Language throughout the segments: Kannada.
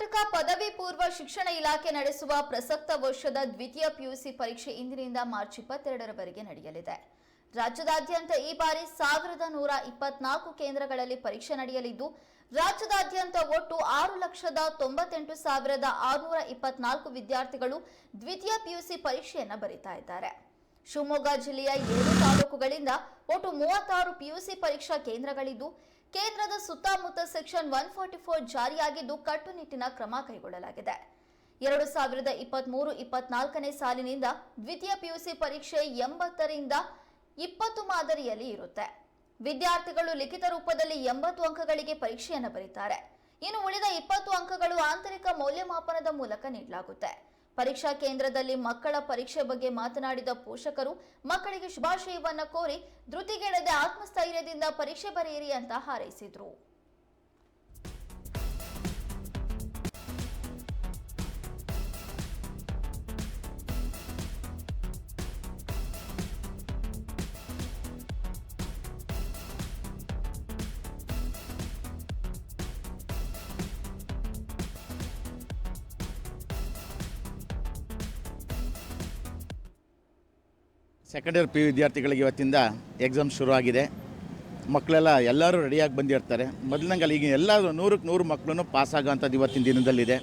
ಕರ್ನಾಟಕ ಪದವಿ ಪೂರ್ವ ಶಿಕ್ಷಣ ಇಲಾಖೆ ನಡೆಸುವ ಪ್ರಸಕ್ತ ವರ್ಷದ ದ್ವಿತೀಯ ಪಿಯುಸಿ ಪರೀಕ್ಷೆ ಇಂದಿನಿಂದ ಮಾರ್ಚ್ ಇಪ್ಪತ್ತೆರಡರವರೆಗೆ ನಡೆಯಲಿದೆ. ರಾಜ್ಯದಾದ್ಯಂತ ಈ ಬಾರಿ ಸಾವಿರದ ನೂರ ಇಪ್ಪತ್ನಾಲ್ಕು ಕೇಂದ್ರಗಳಲ್ಲಿ ಪರೀಕ್ಷೆ ನಡೆಯಲಿದ್ದು, ರಾಜ್ಯದಾದ್ಯಂತ ಒಟ್ಟು ಆರು ಲಕ್ಷದ ತೊಂಬತ್ತೆಂಟು ಸಾವಿರದ ಆರುನೂರ ಇಪ್ಪತ್ನಾಲ್ಕು ವಿದ್ಯಾರ್ಥಿಗಳು ದ್ವಿತೀಯ ಪಿಯುಸಿ ಪರೀಕ್ಷೆಯನ್ನು ಬರೀತಾ ಇದ್ದಾರೆ. ಶಿವಮೊಗ್ಗ ಜಿಲ್ಲೆಯ ಏಳು ತಾಲೂಕುಗಳಿಂದ ಒಟ್ಟು ಮೂವತ್ತಾರು ಪಿಯುಸಿ ಪರೀಕ್ಷಾ ಕೇಂದ್ರಗಳಿದ್ದು ಕೇಂದ್ರದ ಸುತ್ತಮುತ್ತ ಸೆಕ್ಷನ್ ಒನ್ ಫಾರ್ಟಿ ಫೋರ್ ಜಾರಿಯಾಗಿದ್ದು ಕಟ್ಟುನಿಟ್ಟಿನ ಕ್ರಮ ಕೈಗೊಳ್ಳಲಾಗಿದೆ. ಎರಡು ಸಾವಿರದ ಇಪ್ಪತ್ಮೂರು ಇಪ್ಪತ್ನಾಲ್ಕನೇ ಸಾಲಿನಿಂದ ದ್ವಿತೀಯ ಪಿಯುಸಿ ಪರೀಕ್ಷೆ ಎಂಬತ್ತರಿಂದ ಇಪ್ಪತ್ತು ಮಾದರಿಯಲ್ಲಿ ಇರುತ್ತೆ. ವಿದ್ಯಾರ್ಥಿಗಳು ಲಿಖಿತ ರೂಪದಲ್ಲಿ ಎಂಬತ್ತು ಅಂಕಗಳಿಗೆ ಪರೀಕ್ಷೆಯನ್ನು ಬರೀತಾರೆ. ಇನ್ನು ಉಳಿದ ಇಪ್ಪತ್ತು ಅಂಕಗಳು ಆಂತರಿಕ ಮೌಲ್ಯಮಾಪನದ ಮೂಲಕ ನೀಡಲಾಗುತ್ತೆ. ಪರೀಕ್ಷಾ ಕೇಂದ್ರದಲ್ಲಿ ಮಕ್ಕಳ ಪರೀಕ್ಷೆ ಬಗ್ಗೆ ಮಾತನಾಡಿದ ಪೋಷಕರು, ಮಕ್ಕಳಿಗೆ ಶುಭಾಶಯವನ್ನು ಕೋರಿ ಧೃತಿಗೆಡದೆ ಆತ್ಮಸ್ಥೈರ್ಯದಿಂದ ಪರೀಕ್ಷೆ ಬರೆಯಿರಿ ಅಂತ ಹಾರೈಸಿದ್ರು. ಸೆಕೆಂಡ್ ಇಯರ್ ಪಿ ಯು ವಿದ್ಯಾರ್ಥಿಗಳಿಗೆ ಇವತ್ತಿಂದ ಎಕ್ಸಾಮ್ ಶುರುವಾಗಿದೆ ಮಕ್ಕಳೆಲ್ಲ ಎಲ್ಲರೂ ರೆಡಿಯಾಗಿ ಬಂದಿರ್ತಾರೆ. ಮೊದಲಿನಂಗಲ್ಲ ಈಗ ಎಲ್ಲರೂ ನೂರಕ್ಕೆ ನೂರು ಮಕ್ಕಳು ಪಾಸ್ ಆಗೋಂಥದ್ದು ಇವತ್ತಿನ ದಿನದಲ್ಲಿದೆ.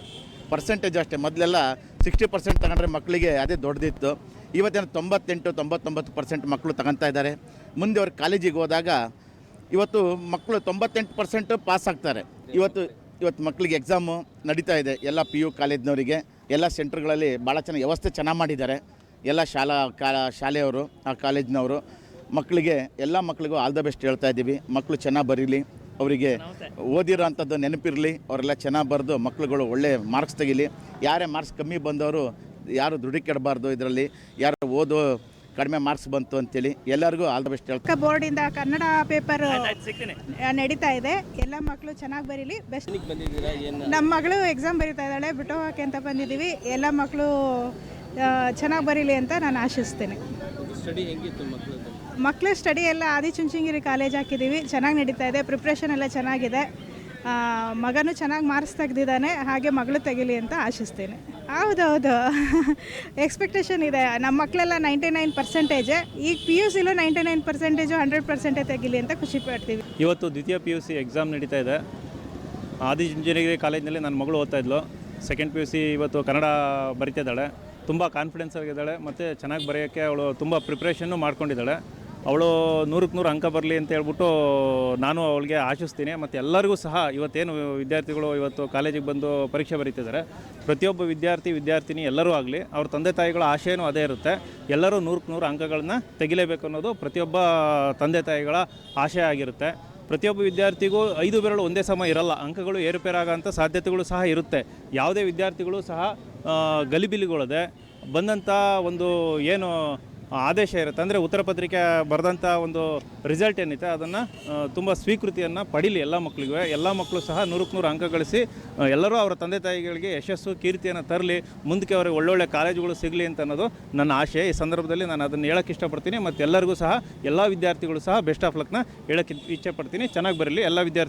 ಪರ್ಸೆಂಟೇಜ್ ಅಷ್ಟೇ. ಮೊದಲೆಲ್ಲ ಸಿಕ್ಸ್ಟಿ ಪರ್ಸೆಂಟ್ ತಗೊಂಡ್ರೆ ಮಕ್ಕಳಿಗೆ ಅದೇ ದೊಡ್ಡದಿತ್ತು. ಇವತ್ತಿನ ತೊಂಬತ್ತೆಂಟು, ತೊಂಬತ್ತೊಂಬತ್ತು ಪರ್ಸೆಂಟ್ ಮಕ್ಕಳು ತಗೊತಾ ಇದ್ದಾರೆ. ಮುಂದೆ ಅವ್ರು ಕಾಲೇಜಿಗೆ ಹೋದಾಗ ಇವತ್ತು ಮಕ್ಕಳು ತೊಂಬತ್ತೆಂಟು ಪರ್ಸೆಂಟು ಪಾಸ್ ಆಗ್ತಾರೆ. ಇವತ್ತು ಇವತ್ತು ಮಕ್ಕಳಿಗೆ ಎಕ್ಸಾಮು ನಡೀತಾ ಇದೆ. ಎಲ್ಲ ಪಿ ಯು ಕಾಲೇಜ್ನವರಿಗೆ, ಎಲ್ಲ ಸೆಂಟ್ರ್ಗಳಲ್ಲಿ ಭಾಳ ಚೆನ್ನಾಗಿ ವ್ಯವಸ್ಥೆ ಚೆನ್ನಾಗಿ ಮಾಡಿದ್ದಾರೆ. ಎಲ್ಲ ಶಾಲಾ ಕಾ ಶಾಲೆಯವರು ಆ ಕಾಲೇಜಿನವರು ಮಕ್ಕಳಿಗೆ ಎಲ್ಲ ಮಕ್ಕಳಿಗೂ ಆಲ್ ದ ಬೆಸ್ಟ್ ಹೇಳ್ತಾ ಇದ್ದೀವಿ. ಮಕ್ಕಳು ಚೆನ್ನಾಗಿ ಬರೀಲಿ ಅವರಿಗೆ ಓದಿರೋ ಅಂಥದ್ದು ನೆನಪಿರಲಿ ಅವರೆಲ್ಲ ಚೆನ್ನಾಗಿ ಬರೆದು ಮಕ್ಕಳುಗಳು ಒಳ್ಳೆ ಮಾರ್ಕ್ಸ್ ತೆಗಿಲಿ. ಯಾರೇ ಮಾರ್ಕ್ಸ್ ಕಮ್ಮಿ ಬಂದವರು ಯಾರು ದೃಢೀಕರಬಾರ್ದು ಇದರಲ್ಲಿ ಯಾರು ಓದೋ ಕಡಿಮೆ ಮಾರ್ಕ್ಸ್ ಬಂತು ಅಂತೇಳಿ ಎಲ್ಲರಿಗೂ ಆಲ್ ದ ಬೆಸ್ಟ್ ಹೇಳ್ತಾ ಕ ಬೋರ್ಡಿಂದ ಕನ್ನಡ ಪೇಪರ್ ನಡೀತಾ ಇದೆ. ಎಲ್ಲ ಮಕ್ಕಳು ಚೆನ್ನಾಗಿ ಬರೀಲಿ ಬೆಸ್ಟ್ ನಮ್ಮ ಮಗಳು ಎಕ್ಸಾಮ್ ಬರೀತಾ ಇದ್ದಾಳೆ ಬಿಟ್ಟು ಹೋಗಕ್ಕೆ ಅಂತ ಬಂದಿದ್ದೀವಿ. ಎಲ್ಲ ಮಕ್ಕಳು ಚೆನ್ನಾಗಿ ಬರೀಲಿ ಅಂತ ನಾನು ಆಶಿಸ್ತೇನೆ. ಸ್ಟಡಿ ಹೆಂಗಿತ್ತು ಮಕ್ಕಳದ್ದು ಮಕ್ಕಳು ಸ್ಟಡಿ ಎಲ್ಲ ಆದಿಚುಂಚನಗಿರಿ ಕಾಲೇಜ್ ಹಾಕಿದ್ದೀವಿ ಚೆನ್ನಾಗಿ ನಡೀತಾ ಇದೆ ಪ್ರಿಪ್ರೇಷನ್ ಎಲ್ಲ ಚೆನ್ನಾಗಿದೆ. ಮಗನೂ ಚೆನ್ನಾಗಿ ಮಾರ್ಕ್ಸ್ ತೆಗೆದಿದ್ದಾನೆ ಹಾಗೆ ಮಗಳು ತೆಗಿಲಿ ಅಂತ ಆಶಿಸ್ತೇನೆ. ಹೌದೌದು ಎಕ್ಸ್ಪೆಕ್ಟೇಷನ್ ಇದೆ. ನಮ್ಮ ಮಕ್ಕಳೆಲ್ಲ ನೈಂಟಿ ನೈನ್ ಪರ್ಸೆಂಟೇಜ್ ಈಗ ಪಿ ಯು ಸಿಲೂ ನೈಂಟಿ ನೈನ್ ಪರ್ಸೆಂಟೇಜು ಹಂಡ್ರೆಡ್ ಪರ್ಸೆಂಟೇ ತೆಗಿಲಿ ಅಂತ ಖುಷಿ ಪಡ್ತೀವಿ. ಇವತ್ತು ದ್ವಿತೀಯ ಪಿ ಯು ಸಿ ಎಕ್ಸಾಮ್ ನಡೀತಾ ಇದೆ. ಆದಿ ಇಂಜಿನಿಯರಿಂಗ್ ಕಾಲೇಜ್ನಲ್ಲಿ ನನ್ನ ಮಗಳು ಓದ್ತಾ ಇದ್ಲು. ಸೆಕೆಂಡ್ ಪಿ ಯು ಸಿ ಇವತ್ತು ಕನ್ನಡ ಬರಿತಾ ಇದ್ದಾಳೆ ತುಂಬ ಕಾನ್ಫಿಡೆನ್ಸ್ ಆಗಿದ್ದಾಳೆ ಮತ್ತು ಚೆನ್ನಾಗಿ ಬರೆಯೋಕ್ಕೆ ಅವಳು ತುಂಬ ಪ್ರಿಪ್ರೇಷನ್ನು ಮಾಡ್ಕೊಂಡಿದ್ದಾಳೆ. ಅವಳು ನೂರಕ್ಕೆ ನೂರು ಅಂಕ ಬರಲಿ ಅಂತ ಹೇಳ್ಬಿಟ್ಟು ನಾನು ಅವಳಿಗೆ ಆಶಿಸ್ತೀನಿ. ಮತ್ತು ಎಲ್ಲರಿಗೂ ಸಹ ಇವತ್ತೇನು ವಿದ್ಯಾರ್ಥಿಗಳು ಇವತ್ತು ಕಾಲೇಜಿಗೆ ಬಂದು ಪರೀಕ್ಷೆ ಬರೀತಿದ್ದಾರೆ. ಪ್ರತಿಯೊಬ್ಬ ವಿದ್ಯಾರ್ಥಿ, ವಿದ್ಯಾರ್ಥಿನಿ ಎಲ್ಲರೂ ಆಗಲಿ, ಅವ್ರ ತಂದೆ ತಾಯಿಗಳ ಆಶೆಯೂ ಅದೇ ಇರುತ್ತೆ. ಎಲ್ಲರೂ ನೂರಕ್ಕೆ ನೂರು ಅಂಕಗಳನ್ನ ತೆಗಿಲೇಬೇಕು ಅನ್ನೋದು ಪ್ರತಿಯೊಬ್ಬ ತಂದೆ ತಾಯಿಗಳ ಆಶೆ ಆಗಿರುತ್ತೆ. ಪ್ರತಿಯೊಬ್ಬ ವಿದ್ಯಾರ್ಥಿಗೂ ಐದು ಬೆರಳು ಒಂದೇ ಸಮ ಇರಲ್ಲ. ಅಂಕಗಳು ಏರುಪೇರಾಗೋಂಥ ಸಾಧ್ಯತೆಗಳು ಸಹ ಇರುತ್ತೆ. ಯಾವುದೇ ವಿದ್ಯಾರ್ಥಿಗಳು ಸಹ ಗಲಿಬಿಲಿಗಳದೆ ಗಲಿಬಿಲಿಗೊಳ್ಳದೆ ಬಂದಂಥ ಒಂದು ಏನು ಆದೇಶ ಇರುತ್ತೆ. ಅಂದರೆ ಉತ್ತರ ಪತ್ರಿಕೆ ಬರೆದಂಥ ಒಂದು ರಿಸಲ್ಟ್ ಏನಿದೆ, ಅದನ್ನು ತುಂಬ ಸ್ವೀಕೃತಿಯನ್ನು ಪಡೀಲಿ ಎಲ್ಲ ಮಕ್ಕಳಿಗೂ ಎಲ್ಲ ಮಕ್ಕಳು ಸಹ ನೂರಕ್ಕೆ ನೂರು ಅಂಕ ಗಳಿಸಿ ಎಲ್ಲರೂ ಅವರ ತಂದೆ ತಾಯಿಗಳಿಗೆ ಯಶಸ್ಸು, ಕೀರ್ತಿಯನ್ನು ತರಲಿ, ಮುಂದಕ್ಕೆ ಅವರಿಗೆ ಒಳ್ಳೊಳ್ಳೆ ಕಾಲೇಜುಗಳು ಸಿಗಲಿ ಅಂತ ಅನ್ನೋದು ನನ್ನ ಆಶೆ. ಈ ಸಂದರ್ಭದಲ್ಲಿ ನಾನು ಅದನ್ನು ಹೇಳೋಕ್ಕೆ ಇಷ್ಟಪಡ್ತೀನಿ. ಮತ್ತು ಎಲ್ಲರಿಗೂ ಸಹ, ಎಲ್ಲ ವಿದ್ಯಾರ್ಥಿಗಳು ಸಹ ಬೆಸ್ಟ್ ಆಫ್ ಲಕ್ನ ಹೇಳೋಕ್ಕೆ ಇಚ್ಛೆ ಪಡ್ತೀನಿ. ಚೆನ್ನಾಗಿ ಬರಲಿ, ಎಲ್ಲ ವಿದ್ಯಾರ್ಥಿ